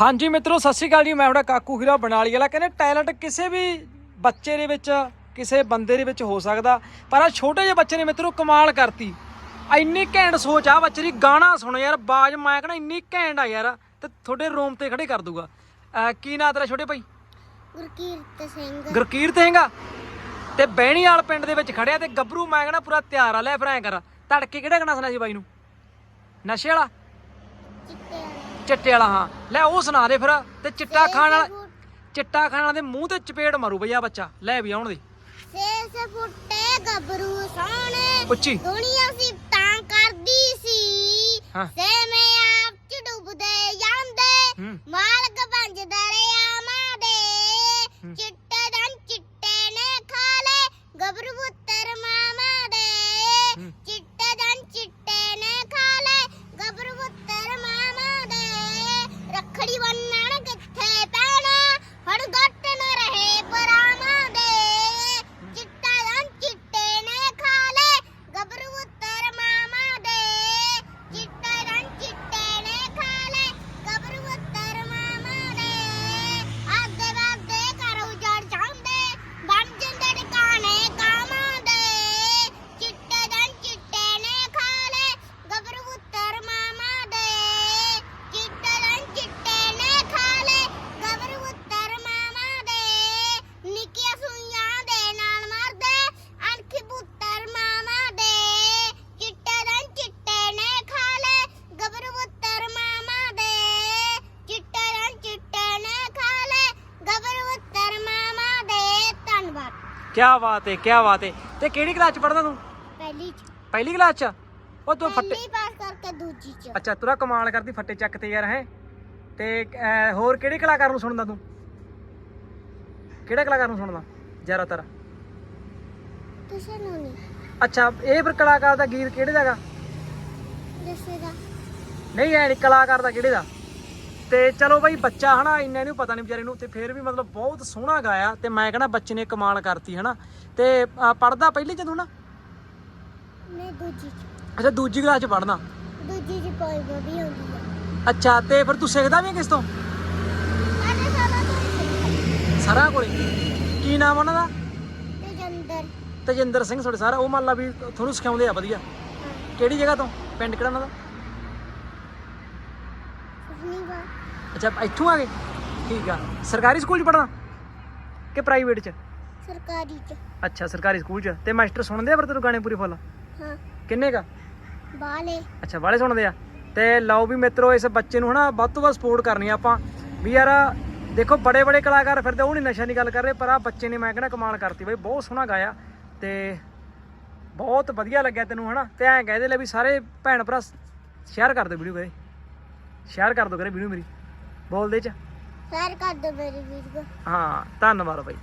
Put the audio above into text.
ਹਾਂਜੀ ਮਿੱਤਰੋ ਸਤਿ ਸ਼੍ਰੀ ਅਕਾਲ ਜੀ। ਮੈਂ ਤੁਹਾਡਾ ਕਾਕੂ ਹੀਰਾ ਬਨਾਲੀ ਵਾਲਾ। ਕਹਿੰਦੇ ਟੈਲੈਂਟ ਕਿਸੇ ਵੀ ਬੱਚੇ ਦੇ ਵਿੱਚ ਕਿਸੇ ਬੰਦੇ ਦੇ ਵਿੱਚ ਹੋ ਸਕਦਾ। ਪਰ ਆ ਛੋਟੇ ਜਿਹੇ ਬੱਚੇ ਨੇ ਮਿੱਤਰੋ ਕਮਾਲ ਕਰਤੀ। ਇੰਨੀ ਘੈਂਟ ਸੋਚ ਆ ਬੱਚੇ ਦੀ ਗਾਣਾ ਸੁਣ ਯਾਰ ਬਾਜ ਮੈਂ ਕਹਿੰਦਾ ਇੰਨੀ ਘੈਂਟ ਆ ਯਾਰ ਤੇ ਤੁਹਾਡੇ ਰੂਮ ਤੇ ਖੜੇ ਕਰ ਦੂਗਾ। ਅਹ ਕੀ ਨਾਂ ਤੇਰਾ ਛੋਟੇ ਭਾਈ? ਗੁਰਕੀਰਤ ਸਿੰਘ। ਗੁਰਕੀਰਤ ਹੈਗਾ ਤੇ ਬਹਿਣੀਵਾਲ ਪਿੰਡ ਦੇ ਵਿੱਚ ਖੜਿਆ ਤੇ ਗੱਭਰੂ ਮੈਂ ਕਹਿੰਦਾ ਪੂਰਾ ਤਿਆਰ ਆ ਲੈ ਫਿਰ ਐਂ ਕਰ। ਧੜਕੇ ਕਿਹੜਾ ਗਾਣਾ ਸੁਣਾ ਸੀ ਬਾਈ ਨੂੰ? ਨਸ਼ੇ ਵਾਲਾ? ਚਿੱਟੇ ਵਾਲਾ। ਚਿੱਟੇ ਵਾਲਾ ਹਾਂ। ਲੈ ਉਹ ਸੁਣਾ ਦੇ ਫਿਰ ਤੇ ਚਿੱਟਾ ਖਾਣ ਵਾਲਾ ਚਿੱਟਾ ਖਾਣ ਵਾਲਾ ਦੇ ਮੂੰਹ ਤੇ ਚਪੇੜ ਮਾਰੂ ਬਈ ਆ ਬੱਚਾ ਲੈ ਵੀ ਆਉਣ ਦੇ। ਸੇਸ ਫੁੱਟੇ ਗੱਭਰੂ ਸੋਹਣੇ ਉੱਚੀ ਦੁਨੀਆ ਕਰਦੀ ਸੀ। ਹਾਂ। ਸੇ ਮੈਂ ਆਪ ਚ ਡੁੱਬਦੇ ਜਾਂਦੇ। ਹੂੰ। ਕੀ ਬਾਤ ਹੈ ਕੀ ਬਾਤ ਹੈ ਤੇ ਕਿਹੜੀ ਕਲਾਸ ਚ ਪੜਦਾ ਤੂੰ? ਪਹਿਲੀ ਚ। ਪਹਿਲੀ ਕਲਾਸ ਚ? ਉਹ ਤੂੰ ਫੱਟੇ ਪਹਿਲੀ ਪਾਸ ਕਰਕੇ ਦੂਜੀ ਚ। ਅੱਛਾ ਤੂੰ ਕਮਾਲ ਕਰਦੀ ਫੱਟੇ ਚੱਕ ਤੇ ਯਾਰ ਹੈ। ਤੇ ਅਹ, ਹੋਰ ਕਿਹੜੇ ਕਲਾਕਾਰ ਨੂੰ ਸੁਣਦਾ ਤੂੰ? ਕਿਹੜੇ ਕਲਾਕਾਰ ਨੂੰ ਸੁਣਦਾ ਜ਼ਿਆਦਾਤਰ? ਤੁਸੀਂ ਨੂੰ ਨਹੀਂ। ਅੱਛਾ ਇਹ ਫਿਰ ਕਲਾਕਾਰ ਦਾ ਗੀਤ ਕਿਹੜੇ ਦਾਗਾ ਦੱਸੇਗਾ ਨਹੀਂ ਐ ਨਹੀਂ ਕਲਾਕਾਰ ਦਾ ਕਿਹੜੇ ਦਾ? ਤੇ ਚਲੋ ਬਈ ਬੱਚਾ ਹਨਾ ਇੰਨਾ ਇਹਨੂੰ ਪਤਾ ਨਹੀਂ ਵਿਚਾਰੇ ਨੂੰ ਤੇ ਫਿਰ ਵੀ ਮਤਲਬ ਬਹੁਤ ਸੋਹਣਾ ਗਾਇਆ ਤੇ ਮੈਂ ਕਹਿੰਦਾ ਬੱਚੇ ਨੇ ਕਮਾਲ ਕਰਤੀ ਹਨਾ। ਤੇ ਪੜਦਾ ਪਹਿਲੀ ਤੂੰ ਨਾ ਮੈਂ ਦੂਜੀ ਅੱਛਾ ਦੂਜੀ ਕਲਾਸ ਚ ਪੜਦਾ ਦੂਜੀ ਚ ਕੋਈ ਬੋਬੀ ਹੁੰਦੀ ਹੈ ਅੱਛਾ ਤੇ ਫਿਰ ਤੂੰ ਸਿੱਖਦਾ ਵੀ ਕਿਸ ਤੋਂ? ਸਾਡੇ ਸਾਰਾ ਕੋਲੇ ਕੀ ਨਾਮ ਉਹਨਾਂ ਦਾ? ਤੇ ਜੰਦਰ ਤਜਿੰਦਰ ਸਿੰਘ ਤੁਹਾਡੇ ਸਾਰਾ ਉਹ ਮੰਨ ਲਾ ਵੀ ਤੁਹਾਨੂੰ ਸਿਖਾਉਂਦੇ ਆ ਵਧੀਆ। ਕਿਹੜੀ ਜਗ੍ਹਾ ਤੋਂ? ਪਿੰਡ ਕਿਹੜਾ ਉਹਨਾਂ ਦਾ? ਵਾ ਅੱਛਾ ਇੱਥੋਂ ਆ ਗਏ ਠੀਕ ਆ। ਸਰਕਾਰੀ ਸਕੂਲ 'ਚ ਕਿ ਪ੍ਰਾਈਵੇਟ 'ਚ? ਸਰਕਾਰੀ ਚ। ਅੱਛਾ ਸਰਕਾਰੀ ਸਕੂਲ 'ਚ। ਤੇ ਮਾਸਟਰ ਸੁਣਦੇ ਆ ਫਿਰ ਤੈਨੂੰ ਗਾਣੇ ਪੂਰੇ ਫੁੱਲ ਹਾਂ। ਕਿੰਨੇ ਕਾ? ਬਾਲੇ ਅੱਛਾ ਵਾਲੇ ਸੁਣਦੇ ਆ। ਤੇ ਲਓ ਵੀ ਮਿੱਤਰੋ ਇਸ ਬੱਚੇ ਨੂੰ ਹਨਾ ਵੱਧ ਤੋਂ ਵੱਧ ਸਪੋਰਟ ਕਰਨੀ ਆ ਆਪਾਂ। ਵੀ ਯਾਰ ਦੇਖੋ ਬੜੇ ਬੜੇ ਕਲਾਕਾਰ ਫਿਰਦੇ ਉਹ ਨਹੀਂ ਨਸ਼ਾ ਨਹੀਂ ਗੱਲ ਕਰ ਰਹੇ ਪਰ ਆ ਬੱਚੇ ਨੇ ਮੈਂ ਕਹਿੰਦਾ ਕਮਾਲ ਕਰਤੀ ਬਈ ਬਹੁਤ ਸੋਹਣਾ ਗਾਇਆ। ਤੇ ਬਹੁਤ ਵਧੀਆ ਲੱਗਿਆ ਤੈਨੂੰ ਹਨਾ। ਤੇ ਐਂ ਕਹਿ ਦੇ ਲੈ ਵੀ ਸਾਰੇ ਭੈਣ ਭਰਾ ਸ਼ੇਅਰ ਕਰ ਦਿਓ ਵੀਡੀਓ ਕਰੇ ਸ਼ੇਅਰ ਕਰ ਦਿਓ ਕਰੇ ਵੀਡੀਓ ਮੇਰੀ। ਬੋਲ ਦੇ ਚ। ਸੈਰ ਕਰ ਦੋ ਮੇਰੀ ਵੀਡੀਓ। ਹਾਂ ਧੰਨਵਾਦ ਬਾਈ।